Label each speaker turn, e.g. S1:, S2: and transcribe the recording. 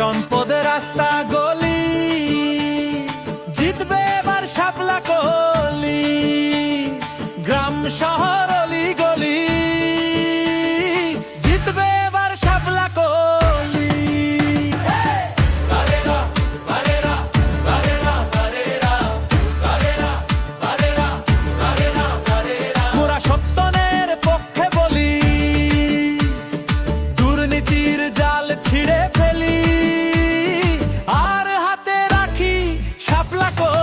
S1: জনপদের রাস্তা গলি। জিতবে এবার শাপলা কলি গ্রাম শহর অলি গলি। placo